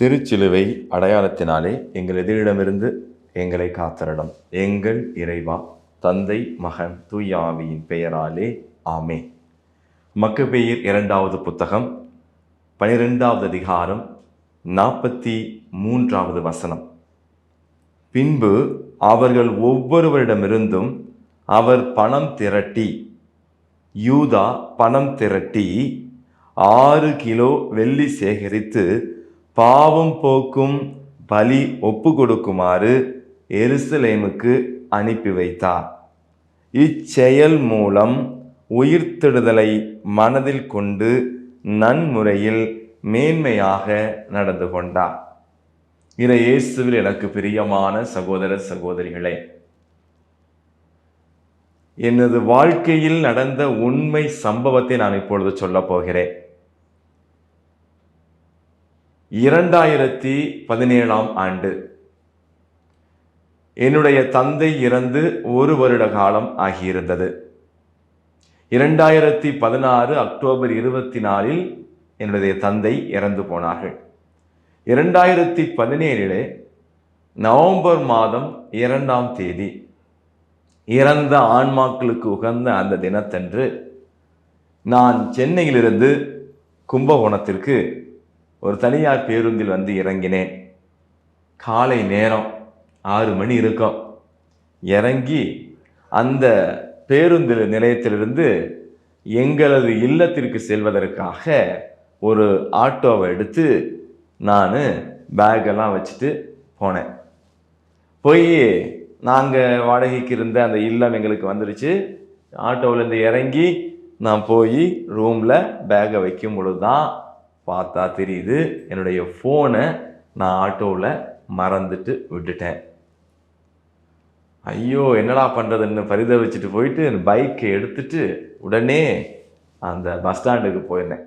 திருச்சிலுவை அடையாளத்தினாலே எங்கள் எதிரிடமிருந்து எங்களை காத்தரடம் எங்கள் இறைவா தந்தை மகன் தூயாவியின் பெயராலே ஆமே மக்கபெயர் இரண்டாவது புத்தகம் பனிரெண்டாவது அதிகாரம் நாற்பத்தி மூன்றாவது வசனம். பின்பு அவர்கள் ஒவ்வொருவரிடமிருந்தும் அவர் பணம் திரட்டி யூதா பணம் திரட்டி ஆறு கிலோ வெள்ளி சேகரித்து பாவம் போக்கும் பலி ஒப்பு கொடுக்குமாறு எருசலேமுக்கு அனுப்பி வைத்தார். இச்செயல் மூலம் உயிர்த்தெடுதலை மனதில் கொண்டு நன்முறையில் மேன்மையாக நடந்து கொண்டார். இதை இயேசுவில் எனக்கு பிரியமான சகோதர சகோதரிகளே எனது வாழ்க்கையில் நடந்த உண்மை சம்பவத்தை நான் இப்பொழுது சொல்லப் போகிறேன். இரண்டாயிரத்தி பதினேழாம் ஆண்டு. என்னுடைய தந்தை இறந்து ஒரு வருட காலம் ஆகியிருந்தது. இரண்டாயிரத்தி பதினாறு அக்டோபர் இருபத்தி நாலில் என்னுடைய தந்தை இறந்து போனார்கள். இரண்டாயிரத்தி பதினேழிலே நவம்பர் மாதம் இரண்டாம் தேதி இறந்த ஆன்மாக்களுக்கு உகந்த அந்த தினத்தன்று நான் சென்னையிலிருந்து கும்பகோணத்திற்கு ஒரு தனியார் பேருந்தில் வந்து இறங்கினேன். காலை நேரம் ஆறு மணி இருக்கும். இறங்கி அந்த பேருந்து நிலையத்திலிருந்து எங்களது இல்லத்திற்கு செல்வதற்காக ஒரு ஆட்டோவை எடுத்து நான் பேக்கெல்லாம் வச்சுட்டு போனேன். போய் நாங்கள் வாடகைக்கு இருந்த அந்த இல்லம் எங்களுக்கு வந்துடுச்சு ஆட்டோவிலேருந்து இறங்கி நான் போய் ரூமில் பேக்கை வைக்கும் பொழுது தான் பார்த்தா தெரியுது என்னுடைய ஃபோனை நான் ஆட்டோவில் மறந்துட்டு விட்டுட்டேன். ஐயோ என்னடா பண்ணுறதுன்னு பரிதவிச்சுட்டு போயிட்டு பைக்கை எடுத்துட்டு உடனே அந்த பஸ் ஸ்டாண்டுக்கு போயிருந்தேன்.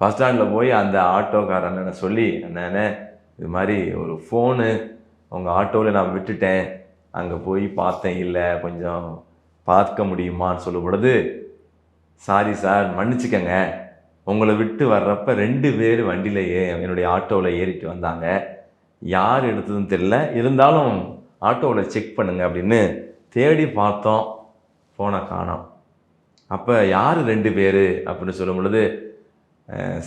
பஸ் ஸ்டாண்டில் போய் அந்த ஆட்டோக்கார அண்ணனை சொல்லி அண்ணனே இது மாதிரி ஒரு ஃபோனு உங்கள் ஆட்டோவில் நான் விட்டுட்டேன். அங்கே போய் பார்த்தேன் இல்லை கொஞ்சம் பார்க்க முடியுமான்னு சொல்லும் பொழுது சாரி சார் மன்னிச்சுக்கங்க. உங்களை விட்டு வர்றப்ப ரெண்டு பேர் வண்டியில் ஏ என்னுடைய ஆட்டோவில் ஏறிட்டு வந்தாங்க. யார் எடுத்ததுன்னு தெரியல. இருந்தாலும் ஆட்டோவில் செக் பண்ணுங்க அப்படின்னு தேடி பார்த்தோம். ஃபோனை காணோம். அப்போ யார் ரெண்டு பேர் அப்படின்னு சொல்லும் பொழுது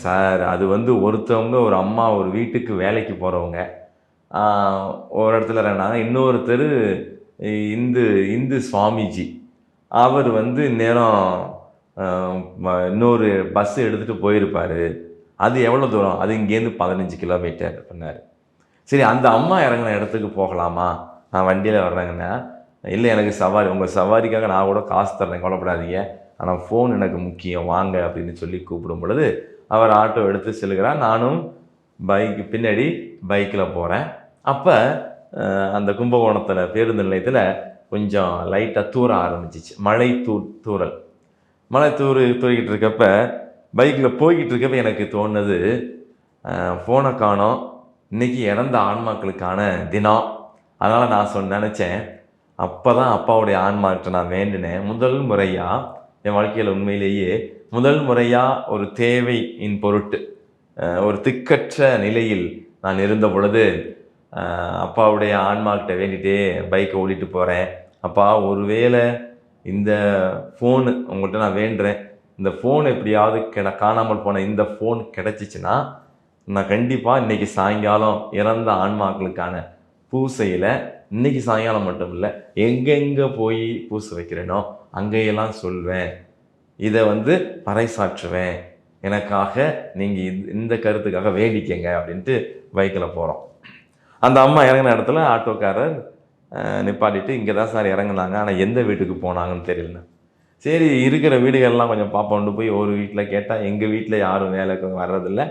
சார் அது வந்து ஒருத்தவங்க ஒரு அம்மா ஒரு வீட்டுக்கு வேலைக்கு போகிறவங்க ஒரு இடத்துல இருந்தாங்க இன்னொருத்தர் இந்து இந்து சுவாமிஜி. அவர் வந்து இந்நேரம் இன்னொரு பஸ் எடுத்துகிட்டு போயிருப்பார். அது எவ்வளோ தூரம்? அது இங்கேருந்து பதினஞ்சு கிலோமீட்டர் பண்ணார். சரி அந்த அம்மா இறங்கின இடத்துக்கு போகலாமா? நான் வண்டியில் வர்றேங்கன்னா இல்லை எனக்கு சவாரி உங்கள் சவாரிக்காக நான் கூட காசு தர்றேன் கவலைப்படாதீங்க. ஆனால் ஃபோன் எனக்கு முக்கியம் வாங்க அப்படின்னு சொல்லி கூப்பிடும் பொழுது அவர் ஆட்டோ எடுத்து செல்கிறார். நானும் பைக் பின்னாடி பைக்கில் போகிறேன் அப்போ அந்த கும்பகோணத்தில் பேருந்து நிலையத்தில் கொஞ்சம் லைட்டாக தூர ஆரம்பிச்சிச்சு. மழை தூ தூரல் மலைத்தூர் தூறு தூரிக்கிட்டு இருக்கப்ப பைக்கில் போய்கிட்டு இருக்கப்ப எனக்கு தோணுது ஃபோனை காணோம். இன்னைக்கு இறந்த ஆன்மாக்களுக்கான தினம். அதனால் நான் சொன்ன நினச்சேன். அப்போ தான் அப்பாவுடைய ஆன்மாக்கிட்ட நான் வேண்டினேன். முதல் முறையாக என் வாழ்க்கையில் உண்மையிலேயே முதல் முறையாக ஒரு தேவையின் பொருட்டு ஒரு திக்கற்ற நிலையில் நான் இருந்த பொழுது அப்பாவுடைய ஆன்மாக்கிட்ட வேண்டிகிட்டே பைக்கை ஓட்டிட்டு போகிறேன் அப்பா ஒருவேளை இந்த ஃபோனு உங்கள்கிட்ட நான் வேண்டுறேன். இந்த ஃபோன் எப்படியாவது கிட காணாமல் போன இந்த ஃபோன் கிடச்சிச்சின்னா நான் கண்டிப்பாக இன்றைக்கி சாயங்காலம் இறந்த ஆன்மாக்களுக்கான பூசையில் இன்னைக்கு சாயங்காலம் மட்டும் இல்லை எங்கெங்கே போய் பூசை வைக்கிறேனோ அங்கேயெல்லாம் சொல்வேன். இதை வந்து பறைசாற்றுவேன். எனக்காக நீங்கள் இந்த கருத்துக்காக வேண்டிக்கங்க அப்படின்ட்டு பைக்கில் போகிறோம் அந்த அம்மா இறங்கின இடத்துல ஆட்டோக்காரர் நிப்பாட்டிட்டு இங்கே தான் சார் இறங்குனாங்க. ஆனால் எந்த வீட்டுக்கு போனாங்கன்னு தெரியல. சரி இருக்கிற வீடுகள்லாம் கொஞ்சம் பார்ப்போம்னு போய் ஒரு வீட்டில் கேட்டால் எங்கள் வீட்டில் யாரும் வேலைக்கு வர்றதில்ல.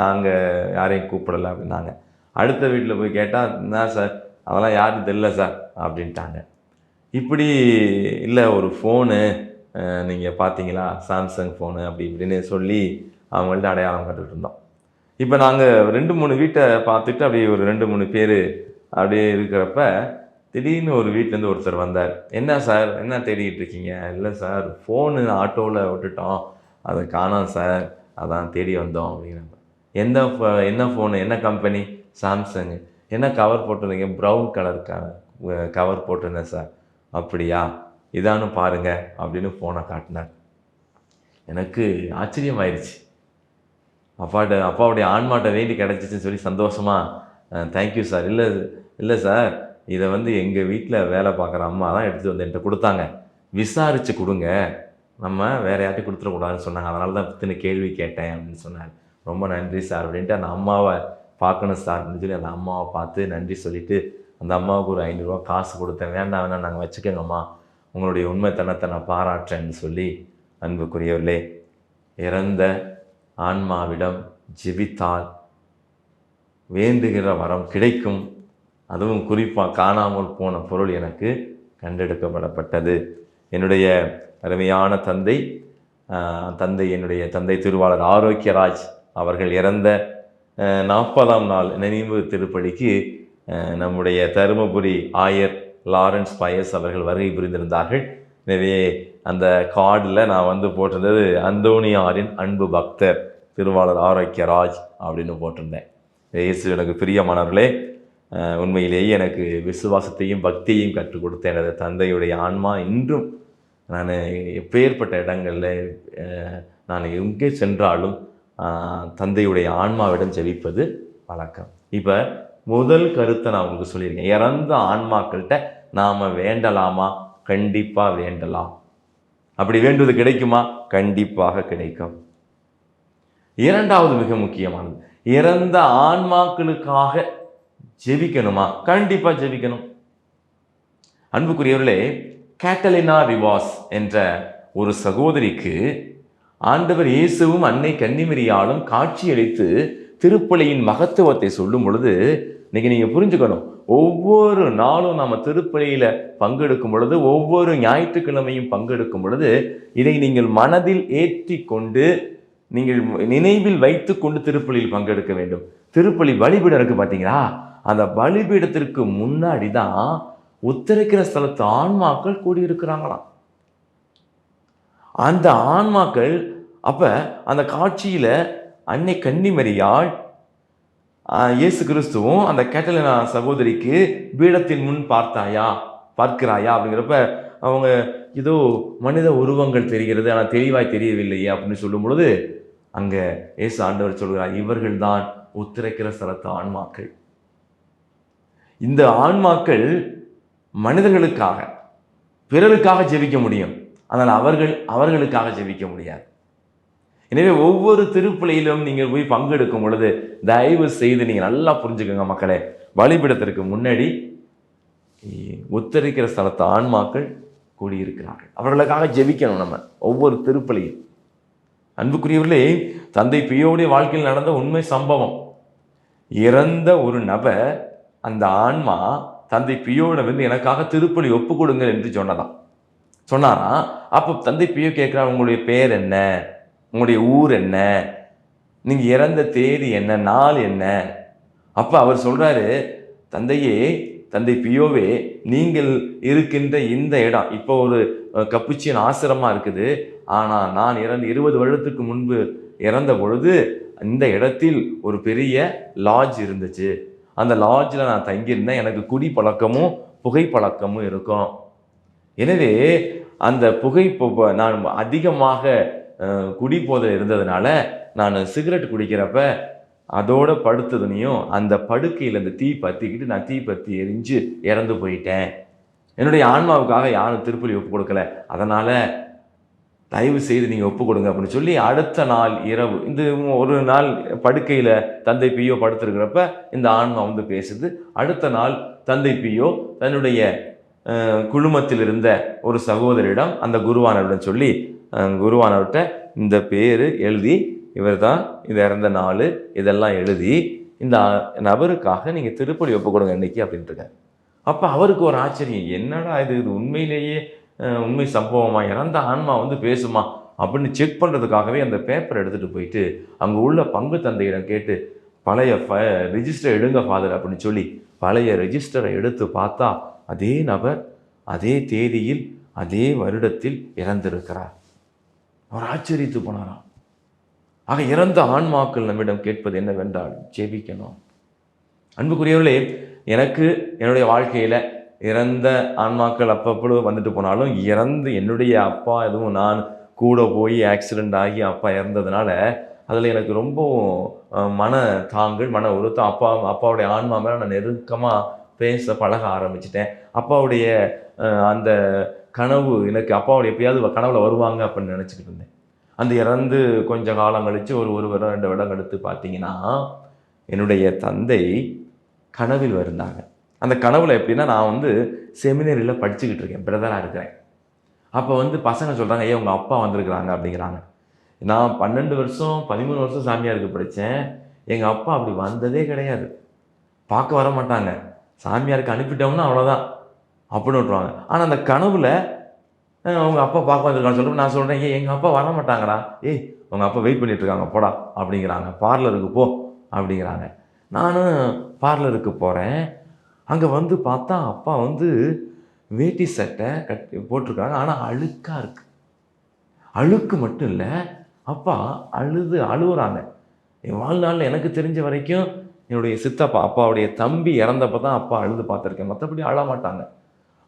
நாங்கள் யாரையும் கூப்பிடலை அப்படின்னாங்க. அடுத்த வீட்டில் போய் கேட்டால் என்ன சார்? அதெல்லாம் யாரும் தெரியல சார் அப்படின்ட்டாங்க. இப்படி இல்லை ஒரு ஃபோனு நீங்கள் பார்த்தீங்களா? சாம்சங் ஃபோனு அப்படி இப்படின்னு சொல்லி அவங்கள்ட்ட அடையாளம் கட்டுட்டு இருந்தோம். இப்போ நாங்கள் ரெண்டு மூணு வீட்டை பார்த்துட்டு அப்படியே ஒரு ரெண்டு மூணு பேர் அப்படியே இருக்கிறப்ப திடீர்னு ஒரு வீட்டிலேருந்து ஒருத்தர் வந்தார். என்ன சார்? என்ன தேடிக்கிட்டு இருக்கீங்க இல்லை சார் ஃபோனு ஆட்டோவில் விட்டுட்டோம். அதை காணோம் சார். அதான் தேடி வந்தோம் அப்படின்னு எந்த ஃபோ என்ன ஃபோனு? என்ன கம்பெனி? சாம்சங் என்ன கவர் போட்டிருந்தீங்க? ப்ரௌன் கலர் கவர் போட்டிருந்தேன் சார். அப்படியா? இதானு பாருங்கள் அப்படின்னு ஃபோனை காட்டினார். எனக்கு ஆச்சரியமாயிருச்சு. அப்பாட்ட அப்பாவுடைய ஆன்மாட்டை வேண்டி கிடச்சிச்சின்னு சொல்லி சந்தோஷமாக தேங்க்யூ சார். இல்லை இல்லை சார். இதை வந்து எங்கள் வீட்டில் வேலை பார்க்குற அம்மா தான் எடுத்துகிட்டு வந்து என்கிட்ட கொடுத்தாங்க. விசாரித்து கொடுங்க. நம்ம வேறு யார்ட்டையும் கொடுத்துடக்கூடாதுன்னு சொன்னாங்க. அதனால தான் இத்தனை கேள்வி கேட்டேன் அப்படின்னு சொன்னார். ரொம்ப நன்றி சார் அப்படின்ட்டு அந்த அம்மாவை பார்க்கணும் சார் அப்படின்னு சொல்லி அந்த அம்மாவை பார்த்து நன்றி சொல்லிட்டு அந்த அம்மாவுக்கு ஒரு ஐநூறுரூவா காசு கொடுத்தேன். வேண்டாம் வேணாம் நாங்கள் வச்சுக்கோங்கம்மா. உங்களுடைய உண்மைத்தனத்தை நான் பாராட்டுறேன்னு சொல்லி அன்புக்குரியவர்களே இறந்த ஆன்மாவிடம் ஜெபித்தால் வேண்டுகிற வரம் கிடைக்கும். அதுவும் குறிப்பாக காணாமல் போன பொருள் எனக்கு கண்டெடுக்கப்படப்பட்டது. என்னுடைய அருமையான தந்தை தந்தை என்னுடைய தந்தை திருவாளர் ஆரோக்கியராஜ் அவர்கள் இறந்த நாற்பதாம் நாள் நினைவு திருப்பலிக்கு நம்முடைய தருமபுரி ஆயர் லாரன்ஸ் பயஸ் அவர்கள் வருகை புரிந்திருந்தார்கள். எனவே அந்த கார்டில் நான் வந்து போட்டிருந்தது அந்தோனியாரின் அன்பு பக்தர் திருவாளர் ஆரோக்கியராஜ் அப்படின்னு போட்டிருந்தேன். இயேசு எனக்கு பிரியமானவர்களே உண்மையிலேயே எனக்கு விசுவாசத்தையும் பக்தியையும் கற்றுக் கொடுத்த எனது தந்தையுடைய ஆன்மா இன்றும் நான் எப்பேற்பட்ட இடங்களில் நான் எங்கே சென்றாலும் தந்தையுடைய ஆன்மாவிடம் ஜெபிப்பது வழக்கம். இப்போ முதல் கருத்தை நான் உங்களுக்கு சொல்லியிருக்கேன். இறந்த ஆன்மாக்கள்கிட்ட நாம் வேண்டலாமா? கண்டிப்பாக வேண்டலாம். அப்படி வேண்டுவது கிடைக்குமா? கண்டிப்பாக கிடைக்கும். இரண்டாவது மிக முக்கியமானது. இறந்த ஆன்மாக்களுக்காக ஜெபிக்கணுமா? கண்டிப்பாக ஜெபிக்கணும். அன்புக்குரியவர்களே கேட்டலினா ரிவாஸ் என்ற ஒரு சகோதரிக்கு ஆண்டவர் இயேசுவும் அன்னை கன்னிமரியாலும் காட்சியளித்து திருப்பலியின் மகத்துவத்தை சொல்லும் பொழுது இன்னைக்கு நீங்கள் புரிஞ்சுக்கணும். ஒவ்வொரு நாளும் நம்ம திருப்பலியில் பங்கெடுக்கும் பொழுது ஒவ்வொரு ஞாயிற்றுக்கிழமையும் பங்கெடுக்கும் பொழுது இதை நீங்கள் மனதில் ஏற்றி கொண்டு நீங்கள் நினைவில் வைத்து கொண்டு திருப்பலியில் பங்கெடுக்க வேண்டும். திருப்பலி பலிபீடம் இருக்கு பார்த்தீங்களா அந்த பலிபீடத்திற்கு முன்னாடி தான் உத்தரிக்கிற ஸ்தலத்து ஆன்மாக்கள் கூடியிருக்கிறாங்களாம். அந்த ஆன்மாக்கள் அப்போ அந்த காட்சியில் அன்னை கன்னிமரியாள் இயேசு கிறிஸ்துவும் அந்த கேட்டலினா சகோதரிக்கு பீடத்தின் முன் பார்த்தாயா பார்க்கிறாயா அப்படிங்கிறப்ப அவங்க ஏதோ மனித உருவங்கள் தெரிகிறது ஆனால் தெளிவாய் தெரியவில்லையே அப்படின்னு சொல்லும் பொழுது அங்கே இயேசு ஆண்டவர் சொல்கிறார் இவர்கள்தான் உத்திரைக்கிற ஸ்தலத்து ஆன்மாக்கள். இந்த ஆன்மாக்கள் மனிதர்களுக்காக பிறருக்காக ஜெபிக்க முடியும். ஆனால் அவர்கள் அவர்களுக்காக ஜெபிக்க முடியாது. எனவே ஒவ்வொரு திருப்பலியிலும் நீங்கள் போய் பங்கெடுக்கும் பொழுது தயவு செய்து நீங்கள் நல்லா புரிஞ்சுக்கோங்க மக்களே. வழிபடத்திற்கு முன்னாடி இ- உத்தரிக்கிற ஸ்தலத்து ஆன்மாக்கள் கூடியிருக்கிறார்கள். அவர்களுக்காக ஜெபிக்கணும் நம்ம ஒவ்வொரு திருப்பலியும் அன்புக்குரியவர்களே தந்தை பியோடைய வாழ்க்கையில் நடந்த உண்மை சம்பவம். இறந்த ஒரு நபர் அந்த ஆன்மா தந்தை பியோட வந்து எனக்காக திருப்பலி ஒப்பு கொடுங்க என்று சொன்னதாம். சொன்னாராம் அப்போ தந்தை பியோ கேட்குறா உங்களுடைய பேர் என்ன? உங்களுடைய ஊர் என்ன? நீங்கள் இறந்த தேதி என்ன? நாள் என்ன? அப்போ அவர் சொல்கிறாரு தந்தையே தந்தை பியோவே நீங்கள் இருக்கின்ற இந்த இடம். இப்போ ஒரு கப்புச்சியின் கப்புச்சியன் இருக்குது. ஆனால் நான் இறந்து இருபது வருடத்துக்கு முன்பு இறந்த பொழுது இந்த இடத்தில் ஒரு பெரிய லாட்ஜ் இருந்துச்சு. அந்த லாட்ஜில் நான் தங்கியிருந்தேன். எனக்கு குடி பழக்கமும் புகை பழக்கமும் இருக்கும். எனவே அந்த புகை நான் அதிகமாக அஹ், குடிபோதை இருந்ததுனால நான் சிகரெட் குடிக்கிறப்ப அதோட படுத்ததுனையும் அந்த படுக்கையில் அந்த தீ பற்றிக்கிட்டு நான் தீ பற்றி எரிஞ்சு இறந்து போயிட்டேன். என்னுடைய ஆன்மாவுக்காக யாரும் திருப்பலி ஒப்பு கொடுக்கல. அதனால் தயவு செய்து நீங்கள் ஒப்பு கொடுங்க அப்படின்னு சொல்லி அடுத்த நாள் இரவு இந்த ஒரு நாள் படுக்கையில் தந்தை பியோ படுத்துருக்கிறப்ப இந்த ஆன்மா வந்து பேசுது. அடுத்த நாள் தந்தை பியோ தன்னுடைய குழுமத்தில் இருந்த ஒரு சகோதரிடம் அந்த குருவானவரிடம் சொல்லி குருவானவர்கிட்ட இந்த பேர் எழுதி இவர் தான் இது இறந்த நாள் இதெல்லாம் எழுதி இந்த நபருக்காக நீங்கள் திருப்பலி ஒப்பு கொடுங்க இன்னைக்கு அப்படின்ட்டுருக்காரு. அப்போ அவருக்கு ஒரு ஆச்சரியம் என்னடா இது இது உண்மையிலேயே உண்மை சம்பவமா? இறந்த ஆன்மா வந்து பேசுமா? அப்படின்னு செக் பண்ணுறதுக்காகவே அந்த பேப்பர் எடுத்துகிட்டு போயிட்டு அங்கே உள்ள பங்கு தந்தையிடம் கேட்டு பழைய ஃப ரிஜிஸ்டர் எடுங்க ஃபாதர் அப்படின்னு சொல்லி பழைய ரெஜிஸ்டரை எடுத்து பார்த்தா அதே நபர் அதே தேதியில் அதே வருடத்தில் இறந்திருக்கிறார். அவர் ஆச்சரித்து போனாராம். ஆக இறந்த ஆன்மாக்கள் நம்மிடம் கேட்பது என்னவென்றால் ஜெபிக்கணும். அன்புக்குரியவர்களே எனக்கு என்னுடைய வாழ்க்கையில் இறந்த ஆன்மாக்கள் அப்பப்போ வந்துட்டு போனாலும் இறந்து என்னுடைய அப்பா எதுவும் நான் கூட போய் ஆக்சிடெண்ட் ஆகி அப்பா இறந்ததுனால அதில் எனக்கு ரொம்ப மன தாங்கள் மன உருத்தம் அப்பா அப்பாவுடைய ஆன்மா மேலே நான் நெருக்கமாக பேச பழக ஆரம்பிச்சிட்டேன். அப்பாவுடைய அந்த கனவு எனக்கு அப்பாவுடைய எப்பயாவது கனவில் வருவாங்க அப்படின்னு நினச்சிக்கிட்டு இருந்தேன். அந்த இறந்து கொஞ்ச காலம் கழித்து ஒரு ஒரு வருடம் ரெண்டு வருடம் கழித்து பார்த்தீங்கன்னா என்னுடைய தந்தை கனவில் வருந்தாங்க. அந்த கனவுல எப்படின்னா நான் வந்து செமினரியில் படிச்சுக்கிட்டு இருக்கேன் பிரதராக இருக்கிறேன். அப்போ வந்து பசங்க சொல்கிறாங்க ஏன் உங்கள் அப்பா வந்திருக்கிறாங்க அப்படிங்கிறாங்க. நான் பன்னெண்டு வருஷம் பதிமூணு வருஷம் சாமியாருக்கு படித்தேன் எங்கள் அப்பா அப்படி வந்ததே கிடையாது. பார்க்க வர மாட்டாங்க. சாமியாருக்கு அனுப்பிட்டோம்னா அவ்வளோதான் அப்படின்னு விட்ருவாங்க ஆனால் அந்த கனவுல உங்கள் அப்பா பார்க்க வந்திருக்கான்னு சொல்லிட்டு நான் சொல்கிறேன் ஏன் எங்கள் அப்பா வர மாட்டாங்கடா. ஏய் உங்கள் அப்பா வெயிட் பண்ணிட்டு இருக்காங்க போடா அப்படிங்கிறாங்க. பார்லருக்கு போ அப்படிங்கிறாங்க. நானும் பார்லருக்கு போகிறேன் அங்கே வந்து பார்த்தா அப்பா வந்து வேட்டி சட்டை கட் போட்டிருக்காங்க. ஆனால் அழுக்காக இருக்கு. அழுக்கு மட்டும் இல்லை அப்பா அழுது அழுகுறாங்க என் வாழ்நாளில் எனக்கு தெரிஞ்ச வரைக்கும் என்னுடைய சித்தப்பா அப்பாவுடைய தம்பி இறந்தப்போ தான் அப்பா அழுது பார்த்துருக்கேன். மற்றபடி அழ மாட்டாங்க.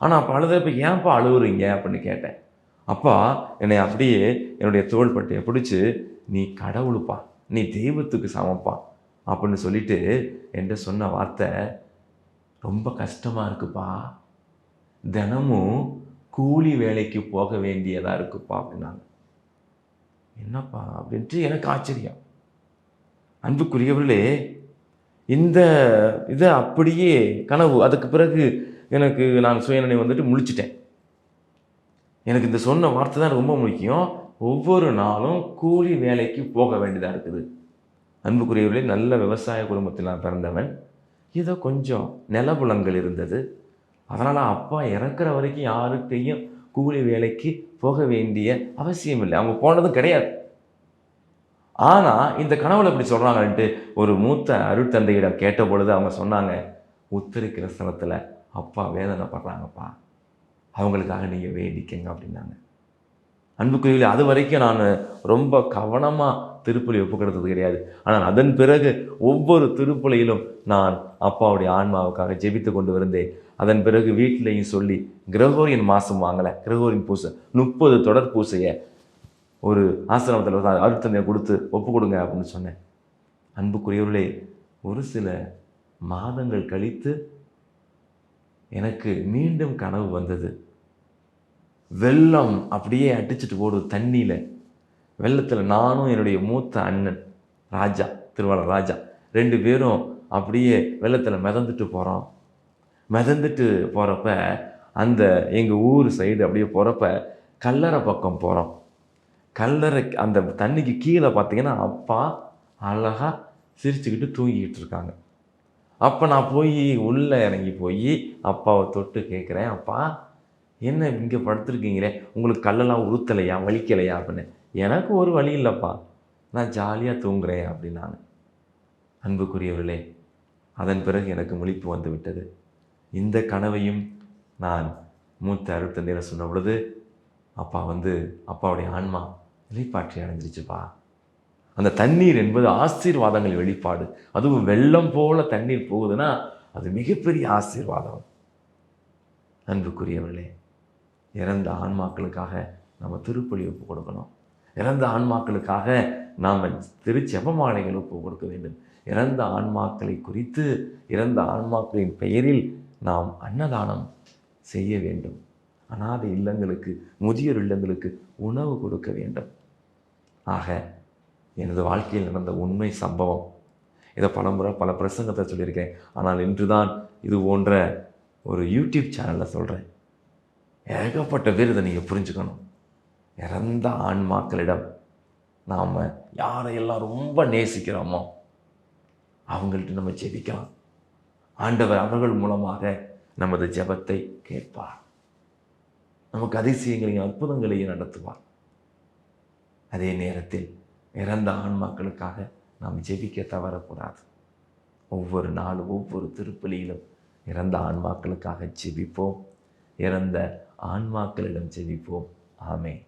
ஆனால் அப்போ அழுதப்ப ஏன்ப்பா அழுவுறீங்க அப்படின்னு கேட்டேன். அப்பா என்னை அப்படியே என்னுடைய தோள்பட்டையை பிடிச்சி நீ கடவுளுப்பா நீ தெய்வத்துக்கு சமப்பா அப்படின்னு சொல்லிட்டு என்கிட்ட சொன்ன வார்த்தை ரொம்ப கஷ்டமாக இருக்குப்பா. தினமும் கூலி வேலைக்கு போக வேண்டியதாக இருக்குப்பா அப்படின்னாங்க. என்னப்பா அப்படின்ட்டு எனக்கு ஆச்சரியம். அன்புக்குரியவர்களே இந்த இதை அப்படியே கனவு அதுக்கு பிறகு எனக்கு நான் சுயநிலை வந்துட்டு முழிச்சிட்டேன். எனக்கு இந்த சொன்ன வார்த்தை தான் ரொம்ப முக்கியம். ஒவ்வொரு நாளும் கூலி வேலைக்கு போக வேண்டியதாக இருக்குது. அன்புக்குரியவர்களே நல்ல விவசாய குடும்பத்தில் நான் பிறந்தவன். ஏதோ கொஞ்சம் நிலபுலங்கள் இருந்தது. அதனால் அப்பா இறக்குற வரைக்கும் யாருக்கையும் கூலி வேலைக்கு போக வேண்டிய அவசியம் இல்லை. அவங்க போனதும் கிடையாது. ஆனால் இந்த கனவுல இப்படி சொல்கிறாங்கன்ட்டு ஒரு மூத்த அருட்தந்தையிடம் கேட்ட பொழுது அவங்க சொன்னாங்க உத்தரிக்கிற ஸ்தலத்தில் அப்பா வேதனைப்படுறாங்கப்பா. அவங்களுக்காக நீங்கள் வேண்டிக்கங்க அப்படின்னாங்க. அன்புக்குரியவில்லை அது வரைக்கும் நான் ரொம்ப கவனமாக திருப்பலி ஒப்பு கொடுத்தது கிடையாது. ஆனால் அதன் பிறகு ஒவ்வொரு திருப்பலியிலும் நான் அப்பாவுடைய ஆன்மாவுக்காக ஜெபித்து கொண்டு வந்தேன் அதன் பிறகு வீட்டிலையும் சொல்லி கிரகோரியன் மாதம் வாங்கலை. கிரகோரியன் பூசை முப்பது தொடர் பூசையை ஒரு ஆசிரமத்தில் அருத்தந்தையை கொடுத்து ஒப்பு கொடுங்க அப்படின்னு சொன்னேன். அன்புக்குரியவர்களே ஒரு சில மாதங்கள் கழித்து எனக்கு மீண்டும் கனவு வந்தது. வெள்ளம் அப்படியே அடிச்சிட்டு ஓடும் தண்ணியில் வெள்ளத்தில் நானும் என்னுடைய மூத்த அண்ணன் ராஜா திருவாளர் ராஜா ரெண்டு பேரும் அப்படியே வெள்ளத்தில் மிதந்துட்டு போகிறோம் மிதந்துட்டு போகிறப்ப அந்த எங்கள் ஊர் சைடு அப்படியே போகிறப்ப கல்லறை பக்கம் போகிறோம் கல்லறை அந்த தண்ணிக்கு கீழே பார்த்தீங்கன்னா அப்பா அழகாக சிரிச்சுக்கிட்டு தூங்கிக்கிட்டு இருக்காங்க. அப்போ நான் போய் உள்ளே இறங்கி போய் அப்பாவை தொட்டு கேட்குறேன் அப்பா என்ன இங்கே படுத்துருக்கீங்களே? உங்களுக்கு கல்லெல்லாம் உறுத்தலையா வலிக்கலையா? அப்படின்னு. எனக்கு ஒரு வழி இல்லைப்பா. நான் ஜாலியாக தூங்குறேன் அப்படின்னாங்க. அன்புக்குரியவர்களே அதன் பிறகு எனக்கு முழிப்பு வந்துவிட்டது. இந்த கனவையும் நான் மூத்த அருட்தந்தையில் சொன்ன பொழுது அப்பா வந்து அப்பாவுடைய ஆன்மா வெளிப்பாற்றி அடைஞ்சிருச்சுப்பா. அந்த தண்ணீர் என்பது ஆசீர்வாதங்கள் வெளிப்பாடு. அதுவும் வெள்ளம் போல தண்ணீர் போகுதுன்னா அது மிகப்பெரிய ஆசீர்வாதம். அன்புக்குரியவர்களே இறந்த ஆன்மாக்களுக்காக நம்ம திருப்பலி ஒப்பு கொடுக்கணும். இறந்த ஆன்மாக்களுக்காக நாம் திருச்செபமாலைகளுக்கு ஒப்பு கொடுக்க வேண்டும். இறந்த ஆன்மாக்களை குறித்து இறந்த ஆன்மாக்களின் பெயரில் நாம் அன்னதானம் செய்ய வேண்டும். அனாதை இல்லங்களுக்கு முதியோர் இல்லங்களுக்கு உணவு கொடுக்க வேண்டும். ஆக எனது வாழ்க்கையில் நடந்த உண்மை சம்பவம். இதை பலமுறை பல பிரசங்கத்தை சொல்லியிருக்கேன். ஆனால் இன்று தான் இது போன்ற ஒரு யூடியூப் சேனலில் சொல்கிறேன் ஏகப்பட்ட பேர் இதை நீங்கள் புரிஞ்சுக்கணும். இறந்த ஆன்மாக்களிடம் நாம் யாரையெல்லாம் ரொம்ப நேசிக்கிறோமோ அவங்கள்ட்ட நம்ம ஜெபிக்கலாம். ஆண்டவர் அவர்கள் மூலமாக நமது ஜெபத்தை கேட்பார். நமக்கு அதிசயங்களையும் அற்புதங்களையும் நடத்துவார். அதே நேரத்தில் இறந்த ஆன்மாக்களுக்காக நாம் ஜெபிக்க தவறக்கூடாது. ஒவ்வொரு நாளும் ஒவ்வொரு திருப்பலியிலும் இறந்த ஆன்மாக்களுக்காக ஜெபிப்போம். இறந்த ஆன்மாக்களிடம் ஜெபிப்போம். ஆமே